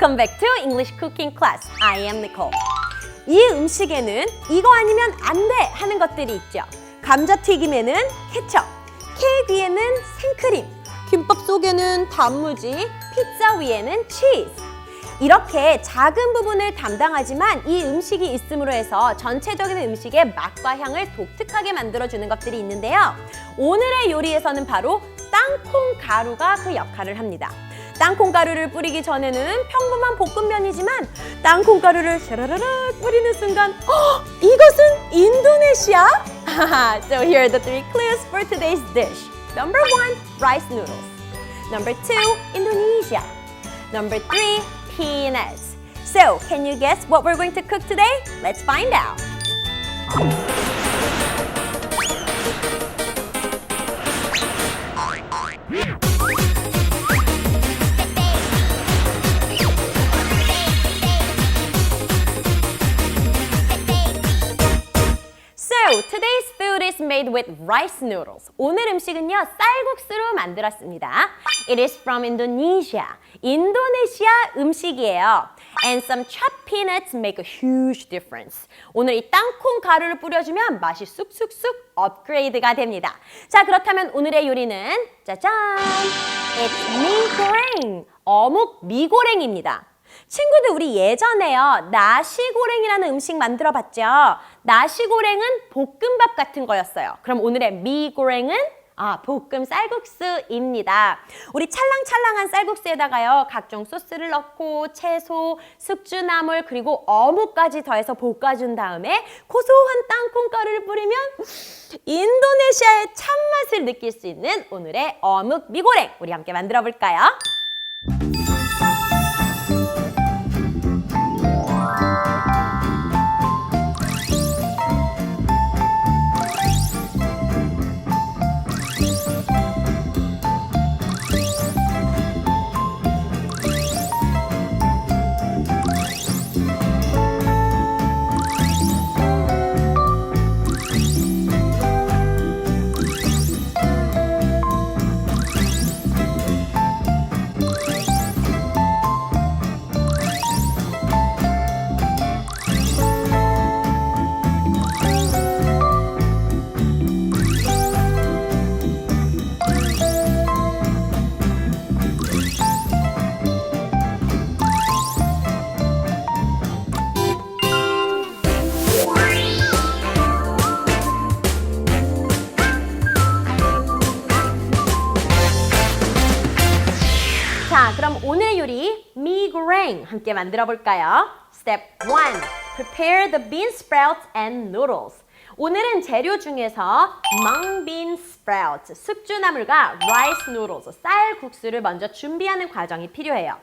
Welcome back to English Cooking Class. I am Nicole. 이 음식에는 이거 아니면 안 돼 하는 것들이 있죠. 감자튀김에는 케첩, 케이크 위에는 생크림, 김밥 속에는 단무지, 피자 위에는 치즈. 이렇게 작은 부분을 담당하지만 이 음식이 있음으로 해서 전체적인 음식의 맛과 향을 독특하게 만들어주는 것들이 있는데요. 오늘의 요리에서는 바로 땅콩 가루가 그 역할을 합니다. 땅콩 가루를 뿌리기 전에는 평범한 볶음면이지만 땅콩 가루를 샤라라라 뿌리는 순간 어, 이것은 인도네시아? so here are the three clues for today's dish. Number one, rice noodles. Number two, Indonesia. Number three, peanuts. So, can you guess what we're going to cook today? Let's find out. So, today's food is made with rice noodles. 오늘 음식은요, 쌀국수로 만들었습니다. It is from Indonesia. 인도네시아 음식이에요. And some chopped peanuts make a huge difference. 오늘 이 땅콩 가루를 뿌려주면 맛이 쑥쑥쑥 업그레이드가 됩니다. 자, 그렇다면 오늘의 요리는 짜잔! It's 미고랭! 어묵 미고랭입니다. 친구들 우리 예전에요 나시고랭이라는 음식 만들어 봤죠? 나시고랭은 볶음밥 같은 거였어요. 그럼 오늘의 미고랭은? 아 볶음 쌀국수입니다. 우리 찰랑찰랑한 쌀국수에다가요 각종 소스를 넣고 채소 숙주나물 그리고 어묵까지 더해서 볶아준 다음에 고소한 땅콩가루를 뿌리면 인도네시아의 참맛을 느낄 수 있는 오늘의 어묵 미고랭 우리 함께 만들어 볼까요? 자, 그럼 오늘 요리 미고랭 함께 만들어 볼까요? Step 1. Prepare the bean sprouts and noodles. 오늘은 재료 중에서 mung bean sprouts, 숙주나물과 rice noodles, 쌀 국수를 먼저 준비하는 과정이 필요해요.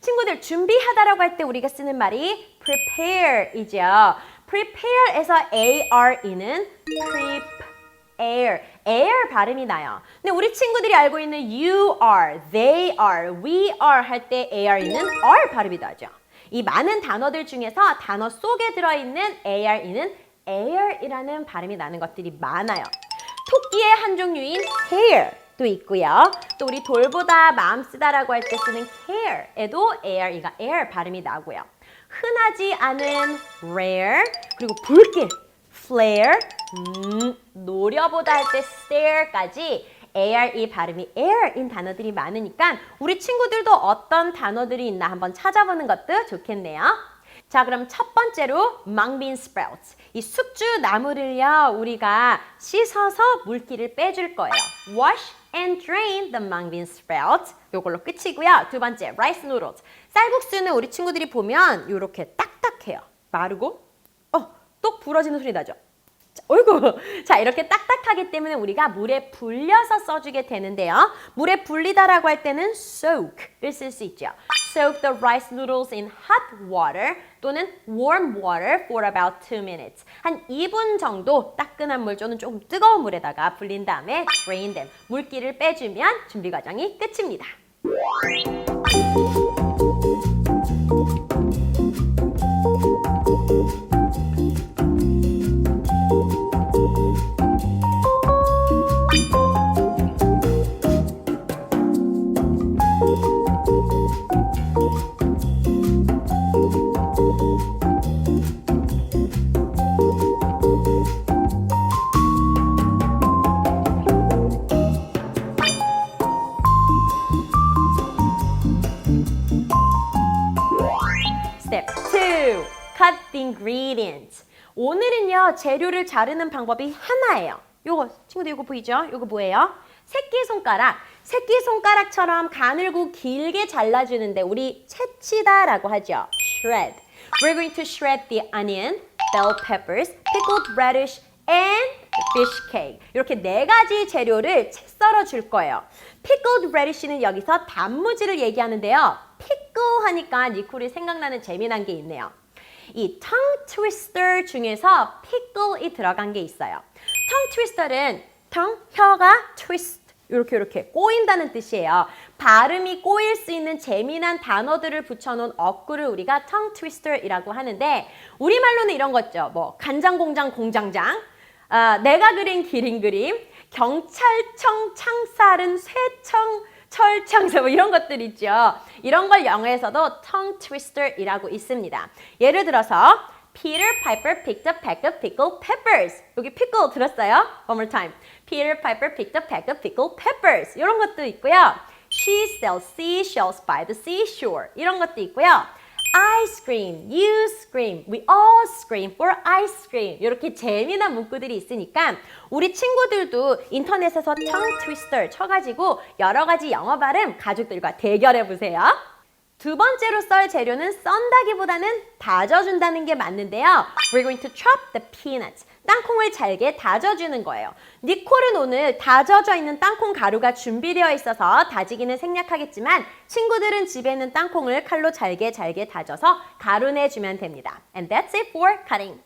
친구들 준비하다라고 할 때 우리가 쓰는 말이 prepare이죠. prepare에서 are는 prep air, air 발음이 나요. 근데 우리 친구들이 알고 있는 you are, they are, we are 할 때 are는 r 발음이 나죠. 이 많은 단어들 중에서 단어 속에 들어있는 are는 air이라는 발음이 나는 것들이 많아요. 토끼의 한 종류인 hare도 있고요. 또 우리 돌보다 마음 쓰다라고 할 때 쓰는 care에도 air, 이가 air 발음이 나고요. 흔하지 않은 rare, 그리고 불길, flare, 음, 노려보다 할 때 stare까지 ARE 발음이 air인 단어들이 많으니까 우리 친구들도 어떤 단어들이 있나 한번 찾아보는 것도 좋겠네요. 자, 그럼 첫 번째로 bean sprouts. 이 숙주 나물을요, 우리가 씻어서 물기를 빼줄 거예요. Wash and drain the bean sprouts. 요걸로 끝이고요. 두 번째, rice noodles. 쌀국수는 우리 친구들이 보면 이렇게 딱딱해요. 마르고, 어, 똑 부러지는 소리 나죠? 자, 어이구. 자, 이렇게 딱딱하기 때문에 우리가 물에 불려서 써주게 되는데요. 물에 불리다라고 할 때는 soak을 쓸 수 있죠. Soak the rice noodles in hot water 또는 warm water for about 2 minutes. 한 2분 정도 따끈한 물 또는 조금 뜨거운 물에다가 불린 다음에 drain them. 물기를 빼주면 준비 과정이 끝입니다. The ingredients. 오늘은요, 재료를 자르는 방법이 하나예요. 요거, 친구들 요거 보이죠? 요거 뭐예요? 새끼손가락. 새끼손가락처럼 가늘고 길게 잘라주는데 우리 채치다 라고 하죠. shred. We're going to shred the onion, bell peppers, pickled radish, and fish cake. 이렇게 네 가지 재료를 채 썰어 줄 거예요. pickled radish는 여기서 단무지를 얘기하는데요. pickle 하니까 니콜이 생각나는 재미난 게 있네요. 이 tongue twister 중에서 pickle이 들어간 게 있어요. tongue twister는 tongue, 혀가 twist 이렇게 이렇게 꼬인다는 뜻이에요. 발음이 꼬일 수 있는 재미난 단어들을 붙여놓은 어구를 우리가 tongue twister이라고 하는데 우리말로는 이런 거죠. 뭐 간장 공장 공장장, 아, 내가 그린 기린 그림, 경찰청 창살은 쇠청 철창서 뭐 이런 것들 있죠. 이런 걸 영어에서도 tongue twister이라고 있습니다. 예를 들어서 Peter Piper picked a pack of pickled peppers. 여기 pickle 들었어요? One more time. Peter Piper picked a pack of pickled peppers. 이런 것도 있고요. She sells seashells by the seashore. 이런 것도 있고요. I scream, you scream, we all scream for ice cream. 이렇게 재미난 문구들이 있으니까 우리 친구들도 인터넷에서 tongue twister 쳐가지고 여러 가지 영어 발음 가족들과 대결해 보세요. 두 번째로 썰 재료는 썬다기보다는 다져준다는 게 맞는데요. We're going to chop the peanuts. 땅콩을 잘게 다져주는 거예요. 니콜은 오늘 다져져 있는 땅콩 가루가 준비되어 있어서 다지기는 생략하겠지만 친구들은 집에 있는 땅콩을 칼로 잘게 잘게 다져서 가루 내주면 됩니다. And that's it for cutting.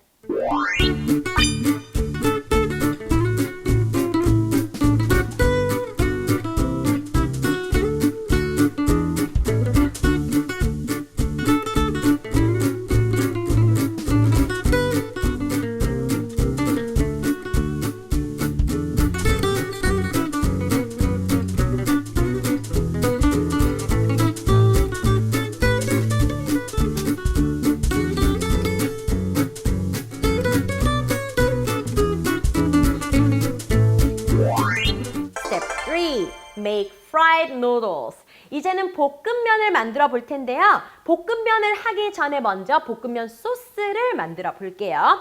Make fried noodles. 이제는 볶음면을 만들어 볼 텐데요. 볶음면을 하기 전에 먼저 볶음면 소스를 만들어 볼게요.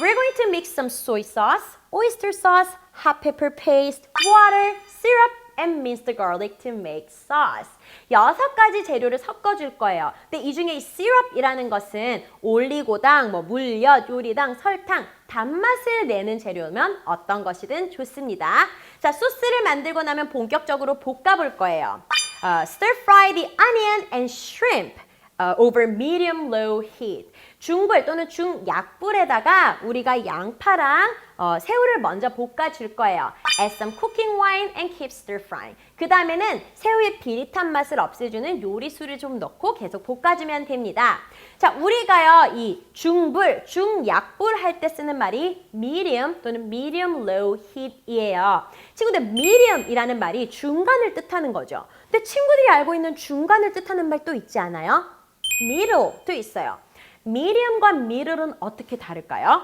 We're going to mix some soy sauce, oyster sauce, hot pepper paste, water, syrup, and minced garlic to make sauce. 여섯 가지 재료를 섞어줄 거예요. 근데 이 중에 이 syrup이라는 것은 올리고당, 뭐 물엿, 요리당, 설탕, 단맛을 내는 재료면 어떤 것이든 좋습니다. 자, 소스를 만들고 나면 본격적으로 볶아볼 거예요. 어, stir fry the onion and shrimp 어, over medium low heat. 중불 또는 중약불에다가 우리가 양파랑 어, 새우를 먼저 볶아줄 거예요. Add some cooking wine and keep stir frying. 그 다음에는 새우의 비릿한 맛을 없애주는 요리수를 좀 넣고 계속 볶아주면 됩니다. 자, 우리가요, 이 중불, 중약불 할 때 쓰는 말이 medium 또는 medium low heat이에요. 친구들, medium이라는 말이 중간을 뜻하는 거죠. 근데 친구들이 알고 있는 중간을 뜻하는 말 또 있지 않아요? Middle도 있어요. medium과 middle은 어떻게 다를까요?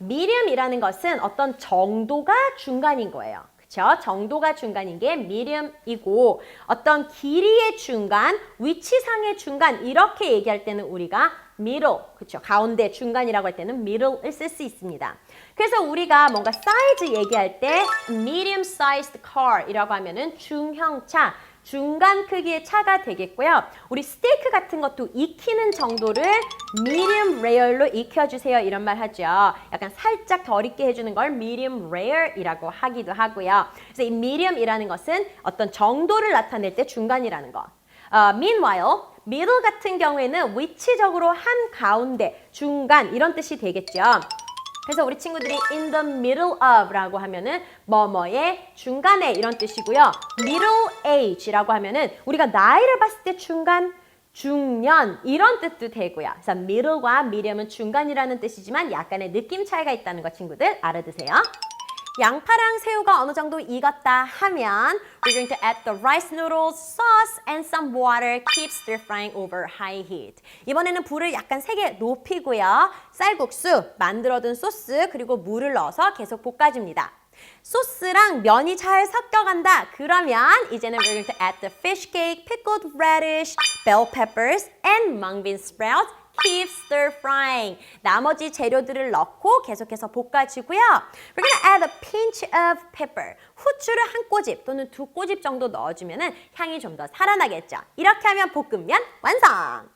medium이라는 것은 어떤 정도가 중간인 거예요. 그쵸? 정도가 중간인 게 medium이고 어떤 길이의 중간, 위치상의 중간 이렇게 얘기할 때는 우리가 middle, 그쵸? 가운데 중간이라고 할 때는 middle을 쓸 수 있습니다. 그래서 우리가 뭔가 사이즈 얘기할 때 medium sized car이라고 하면은 중형차, 중간 크기의 차가 되겠고요. 우리 스테이크 같은 것도 익히는 정도를 medium rare로 익혀주세요. 이런 말 하죠. 약간 살짝 덜 익게 해주는 걸 medium rare이라고 하기도 하고요. 그래서 이 medium이라는 것은 어떤 정도를 나타낼 때 중간이라는 거. 어, meanwhile, middle 같은 경우에는 위치적으로 한 가운데, 중간 이런 뜻이 되겠죠. 그래서 우리 친구들이 in the middle of라고 하면은 뭐뭐의 중간에 이런 뜻이고요. middle age라고 하면은 우리가 나이를 봤을 때 중간, 중년 이런 뜻도 되고요. 그래서 middle과 medium은 중간이라는 뜻이지만 약간의 느낌 차이가 있다는 거 친구들 알아두세요. 양파랑 새우가 어느 정도 익었다 하면 we're going to add the rice noodles, sauce, and some water. Keep stir frying over high heat. 이번에는 불을 약간 세게 높이고요. 쌀국수, 만들어둔 소스, 그리고 물을 넣어서 계속 볶아줍니다. 소스랑 면이 잘 섞여간다. 그러면 이제는 we're going to add the fish cake, pickled radish, bell peppers, and mung bean sprouts. Keep stir frying. 나머지 재료들을 넣고 계속해서 볶아주고요. We're gonna add a pinch of pepper. 후추를 한 꼬집 또는 두 꼬집 정도 넣어주면 향이 좀 더 살아나겠죠. 이렇게 하면 볶음면 완성!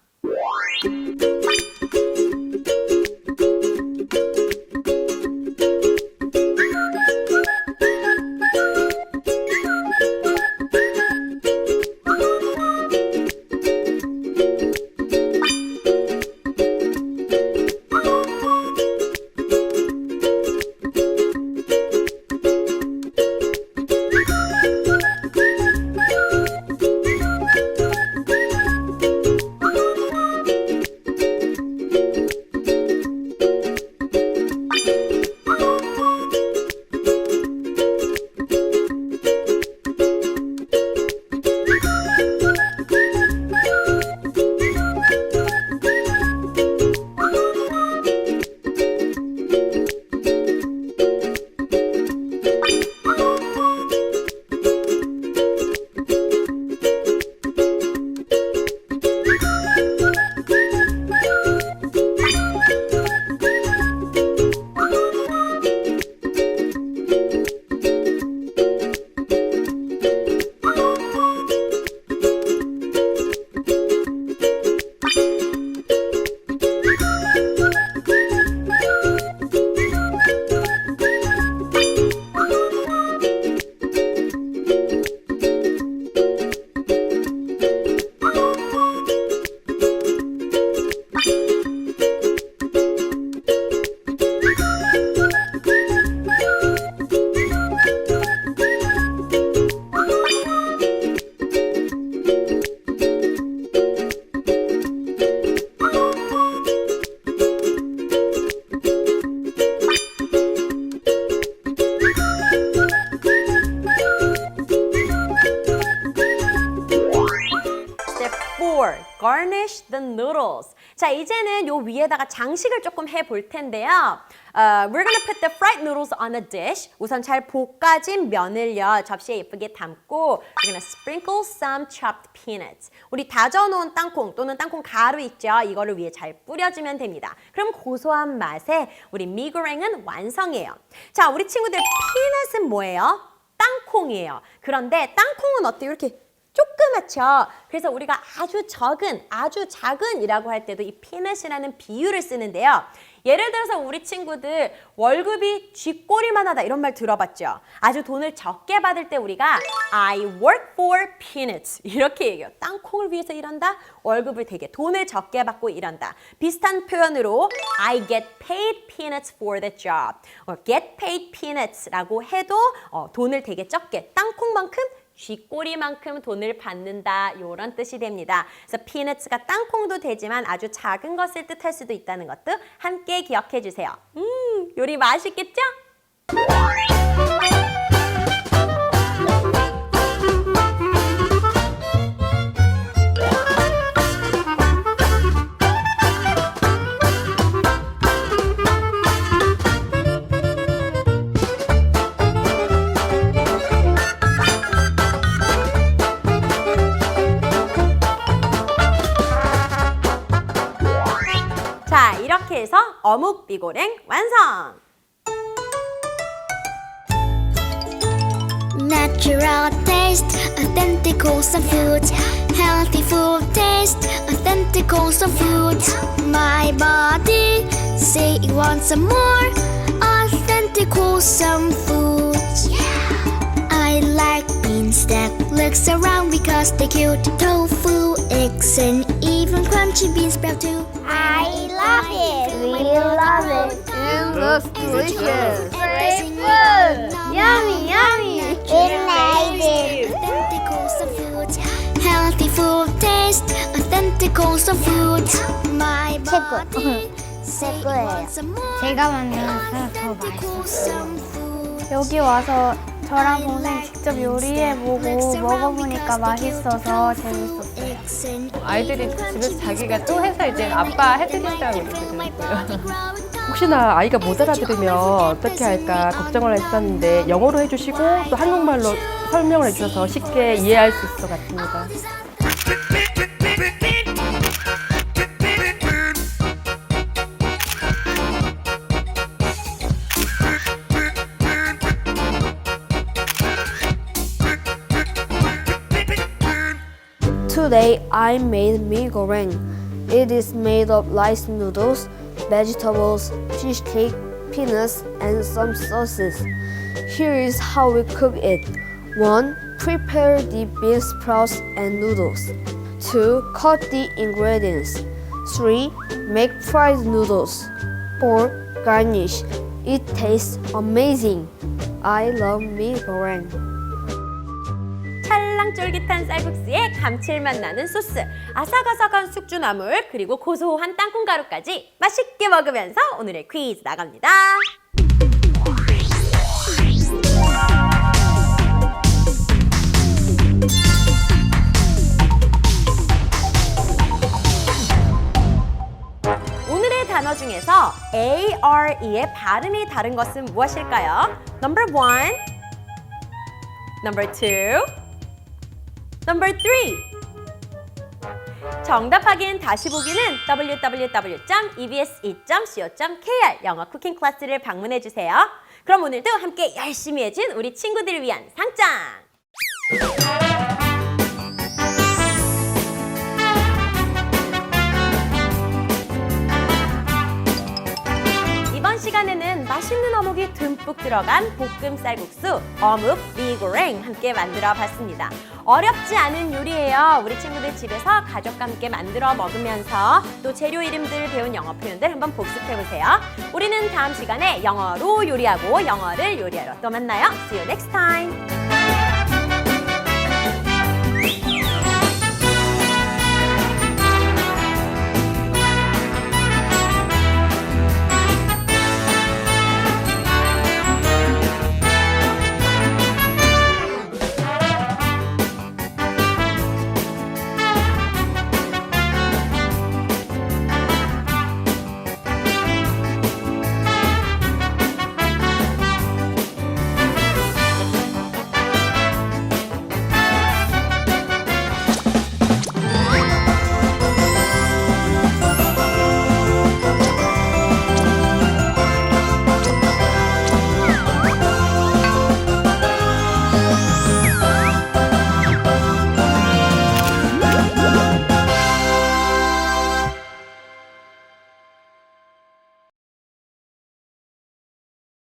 자, 이제는 요 위에다가 장식을 조금 해볼 텐데요. Uh, we're gonna put the fried noodles on a dish. 우선 잘 볶아진 면을요, 접시에 예쁘게 담고 we're gonna sprinkle some chopped peanuts. 우리 다져놓은 땅콩 또는 땅콩 가루 있죠? 이거를 위에 잘 뿌려주면 됩니다. 그럼 고소한 맛에 우리 미고랭은 완성이에요. 자, 우리 친구들 피넛은 뭐예요? 땅콩이에요. 그런데 땅콩은 어때요? 이렇게 조그맣죠. 그래서 우리가 아주 적은, 아주 작은이라고 할 때도 이 피넛이라는 비유를 쓰는데요. 예를 들어서 우리 친구들 월급이 쥐꼬리만 하다 이런 말 들어봤죠. 아주 돈을 적게 받을 때 우리가 I work for peanuts 이렇게 얘기해요. 땅콩을 위해서 일한다. 월급을 되게 돈을 적게 받고 일한다. 비슷한 표현으로 I get paid peanuts for the job. or get paid peanuts라고 해도 어, 돈을 되게 적게 땅콩만큼 쥐꼬리만큼 돈을 받는다 이런 뜻이 됩니다. 그래서 피너츠가 땅콩도 되지만 아주 작은 것을 뜻할 수도 있다는 것도 함께 기억해 주세요. 음, 요리 맛있겠죠? 자, 이렇게 해서 어묵 비고랭 완성! Natural taste, authentic wholesome food. Healthy food taste, authentic wholesome food. My body say it wants some more authentic wholesome food. I like beans that looks around because they're cute. Tofu, eggs, and even crunchy bean sprout too. I love it. We love it. It looks delicious. Great food. Yummy, yummy. It made it. Authentic wholesome food. Healthy food taste. Authentic wholesome food. My 최고. body say it 최고예요. wants some more 제가 만들어서 더 authentic 맛있었어요. wholesome food. 여기 와서 저랑 동생 직접 요리해보고 먹어보니까 맛있어서 재밌었어요. 아이들이 집에서 자기가 또 해서 이제 아빠 해드린다고 그랬어요. 혹시나 아이가 못 알아들으면 어떻게 할까 걱정을 했었는데 영어로 해주시고 또 한국말로 설명을 해주셔서 쉽게 이해할 수 있을 것 같습니다. Today I made mee goreng. It is made of rice noodles, vegetables, fish cake, peanuts, and some sauces. Here is how we cook it. 1. Prepare the bean sprouts and noodles. 2. Cut the ingredients. 3. Make fried noodles. 4. Garnish. It tastes amazing. I love mee goreng. 찰랑 쫄깃한 쌀국수에 감칠맛 나는 소스, 아삭아삭한 숙주나물, 그리고 고소한 땅콩가루까지 맛있게 먹으면서 오늘의 퀴즈 나갑니다. 오늘의 단어 중에서 A, R, E의 발음이 다른 것은 무엇일까요? Number one, number two, Number 3. 정답 확인 다시 보기는 www.ebs2.co.kr 영어 쿠킹 클래스를 방문해 주세요. 그럼 오늘도 함께 열심히 해준 우리 친구들을 위한 상장. 맛있는 어묵이 듬뿍 들어간 볶음 쌀국수 어묵 미고랭 함께 만들어 봤습니다. 어렵지 않은 요리예요. 우리 친구들 집에서 가족과 함께 만들어 먹으면서 또 재료 이름들 배운 영어 표현들 한번 복습해 보세요. 우리는 다음 시간에 영어로 요리하고 영어를 요리하러 또 만나요. See you next time.